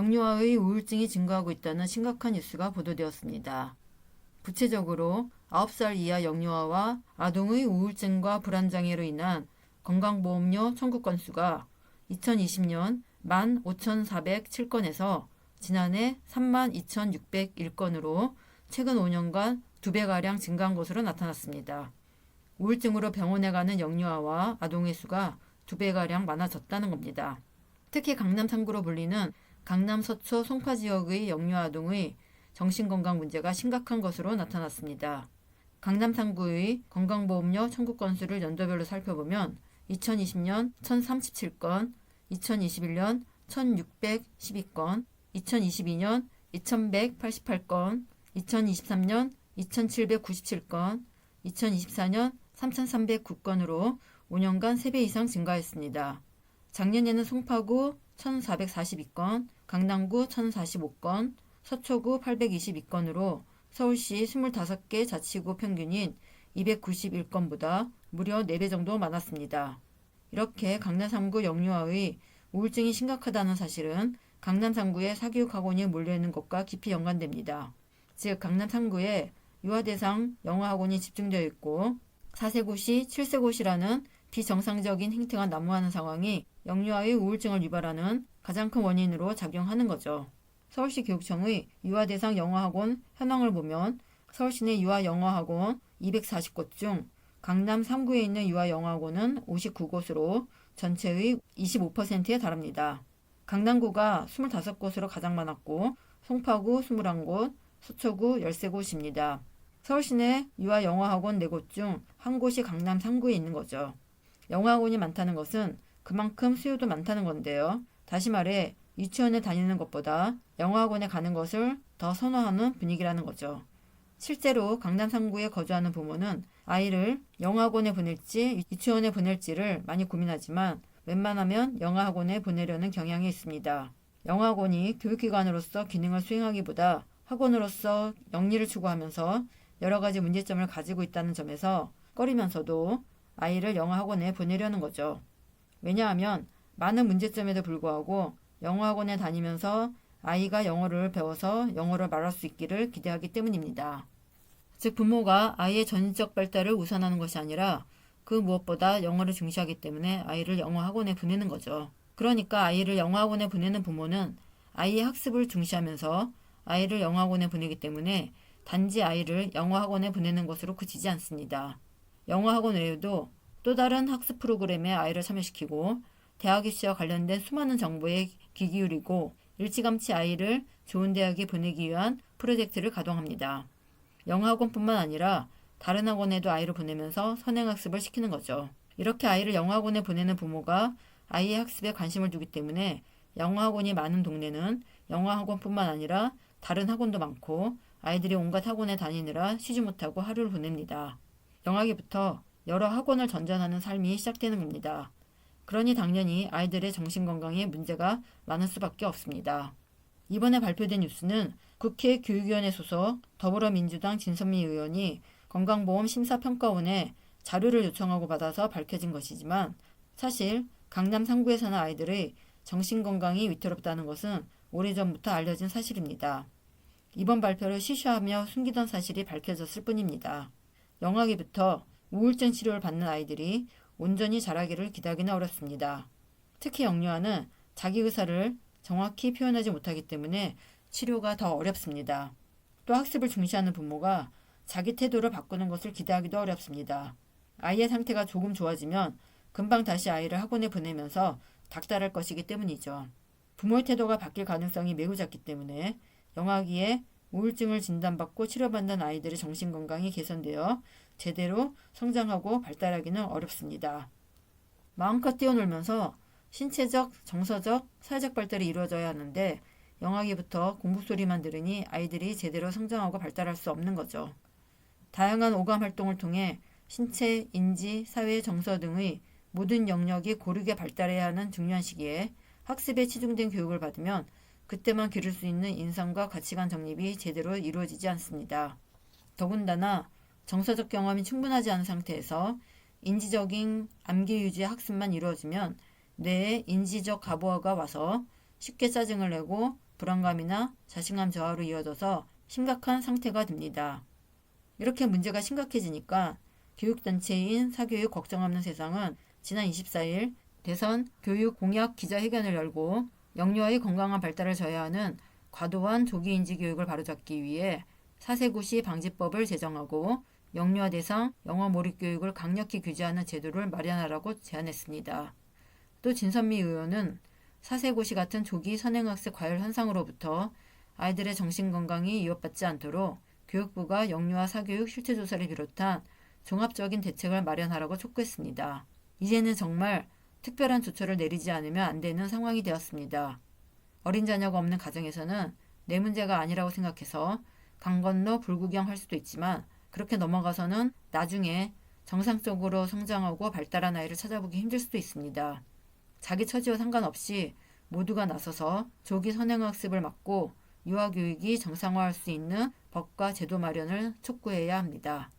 영유아의 우울증이 증가하고 있다는 심각한 뉴스가 보도되었습니다. 구체적으로 9살 이하 영유아와 아동의 우울증과 불안장애로 인한 건강보험료 청구 건수가 2020년 15,407건에서 지난해 32,601건으로 최근 5년간 2배가량 증가한 것으로 나타났습니다. 우울증으로 병원에 가는 영유아와 아동의 수가 2배가량 많아졌다는 겁니다. 특히 강남 3구로 불리는 강남 서초 송파 지역의 영유아 아동의 정신건강 문제가 심각한 것으로 나타났습니다. 강남 3구의 건강보험료 청구 건수를 연도별로 살펴보면 2020년 1037건, 2021년 1612건, 2022년 2188건, 2023년 2797건, 2024년 3309건으로 5년간 3배 이상 증가했습니다. 작년에는 송파구 1442건, 강남구 1045건, 서초구 822건으로 서울시 25개 자치구 평균인 291건보다 무려 4배 정도 많았습니다. 이렇게 강남 3구 영유아의 우울증이 심각하다는 사실은 강남 3구에 사교육 학원이 몰려있는 것과 깊이 연관됩니다. 즉 강남 3구에 유아 대상 영어 학원이 집중되어 있고 4세고시, 7세고시라는 비정상적인 행태가 난무하는 상황이 영유아의 우울증을 유발하는 가장 큰 원인으로 작용하는 거죠. 서울시 교육청의 유아 대상 영어 학원 현황을 보면 서울시 내 유아 영어 학원 240곳 중 강남 3구에 있는 유아 영어 학원은 59곳으로 전체의 25%에 달합니다. 강남구가 25곳으로 가장 많았고 송파구 21곳, 서초구 13곳입니다. 서울시 내 유아 영어학원 4곳 중 한 곳이 강남 3구에 있는 거죠. 영어학원이 많다는 것은 그만큼 수요도 많다는 건데요. 다시 말해 유치원에 다니는 것보다 영어학원에 가는 것을 더 선호하는 분위기라는 거죠. 실제로 강남 3구에 거주하는 부모는 아이를 영어학원에 보낼지 유치원에 보낼지를 많이 고민하지만 웬만하면 영어학원에 보내려는 경향이 있습니다. 영어학원이 교육기관으로서 기능을 수행하기보다 학원으로서 영리를 추구하면서 여러 가지 문제점을 가지고 있다는 점에서 꺼리면서도 아이를 영어학원에 보내려는 거죠. 왜냐하면 많은 문제점에도 불구하고 영어학원에 다니면서 아이가 영어를 배워서 영어를 말할 수 있기를 기대하기 때문입니다. 즉 부모가 아이의 전적 발달을 우선하는 것이 아니라 그 무엇보다 영어를 중시하기 때문에 아이를 영어 학원에 보내는 거죠. 그러니까 아이를 영어 학원에 보내는 부모는 아이의 학습을 중시하면서 아이를 영어 학원에 보내기 때문에 단지 아이를 영어 학원에 보내는 것으로 그치지 않습니다. 영어 학원 외에도 또 다른 학습 프로그램에 아이를 참여시키고 대학 입시와 관련된 수많은 정보에 귀 기울이고 일찌감치 아이를 좋은 대학에 보내기 위한 프로젝트를 가동합니다. 영어 학원뿐만 아니라 다른 학원에도 아이를 보내면서 선행학습을 시키는 거죠. 이렇게 아이를 영어 학원에 보내는 부모가 아이의 학습에 관심을 두기 때문에 영어 학원이 많은 동네는 영어 학원뿐만 아니라 다른 학원도 많고 아이들이 온갖 학원에 다니느라 쉬지 못하고 하루를 보냅니다. 영아기부터 여러 학원을 전전하는 삶이 시작되는 겁니다. 그러니 당연히 아이들의 정신건강에 문제가 많을 수밖에 없습니다. 이번에 발표된 뉴스는 국회 교육위원회 소속 더불어민주당 진선미 의원이 건강보험 심사평가원에 자료를 요청하고 받아서 밝혀진 것이지만 사실 강남 3구에 사는 아이들의 정신건강이 위태롭다는 것은 오래전부터 알려진 사실입니다. 이번 발표를 시시하며 숨기던 사실이 밝혀졌을 뿐입니다. 영아기부터 우울증 치료를 받는 아이들이 온전히 자라기를 기다기는 어렵습니다. 특히 영유아는 자기 의사를 정확히 표현하지 못하기 때문에 치료가 더 어렵습니다. 또 학습을 중시하는 부모가 자기 태도를 바꾸는 것을 기대하기도 어렵습니다. 아이의 상태가 조금 좋아지면 금방 다시 아이를 학원에 보내면서 닥달할 것이기 때문이죠. 부모의 태도가 바뀔 가능성이 매우 작기 때문에 영아기에 우울증을 진단받고 치료받는 아이들의 정신건강이 개선되어 제대로 성장하고 발달하기는 어렵습니다. 마음껏 뛰어놀면서 신체적, 정서적, 사회적 발달이 이루어져야 하는데 영아기부터 공부 소리만 들으니 아이들이 제대로 성장하고 발달할 수 없는 거죠. 다양한 오감 활동을 통해 신체, 인지, 사회, 정서 등의 모든 영역이 고르게 발달해야 하는 중요한 시기에 학습에 치중된 교육을 받으면 그때만 기를 수 있는 인성과 가치관 정립이 제대로 이루어지지 않습니다. 더군다나 정서적 경험이 충분하지 않은 상태에서 인지적인 암기 유지의 학습만 이루어지면 뇌에 인지적 가부화가 와서 쉽게 짜증을 내고 불안감이나 자신감 저하로 이어져서 심각한 상태가 됩니다. 이렇게 문제가 심각해지니까 교육단체인 사교육 걱정 없는 세상은 지난 24일 대선 교육 공약 기자회견을 열고 영유아의 건강한 발달을 저해하는 과도한 조기 인지 교육을 바로잡기 위해 사세고시 방지법을 제정하고 영유아 대상 영어 몰입 교육을 강력히 규제하는 제도를 마련하라고 제안했습니다. 또 진선미 의원은 사세고시 같은 조기 선행학습 과열 현상으로부터 아이들의 정신 건강이 위협받지 않도록 교육부가 영유아 사교육 실태 조사를 비롯한 종합적인 대책을 마련하라고 촉구했습니다. 이제는 정말 특별한 조처를 내리지 않으면 안 되는 상황이 되었습니다. 어린 자녀가 없는 가정에서는 내 문제가 아니라고 생각해서 강 건너 불구경할 수도 있지만 그렇게 넘어가서는 나중에 정상적으로 성장하고 발달한 아이를 찾아보기 힘들 수도 있습니다. 자기 처지와 상관없이 모두가 나서서 조기 선행학습을 막고 유아교육이 정상화할 수 있는 법과 제도 마련을 촉구해야 합니다.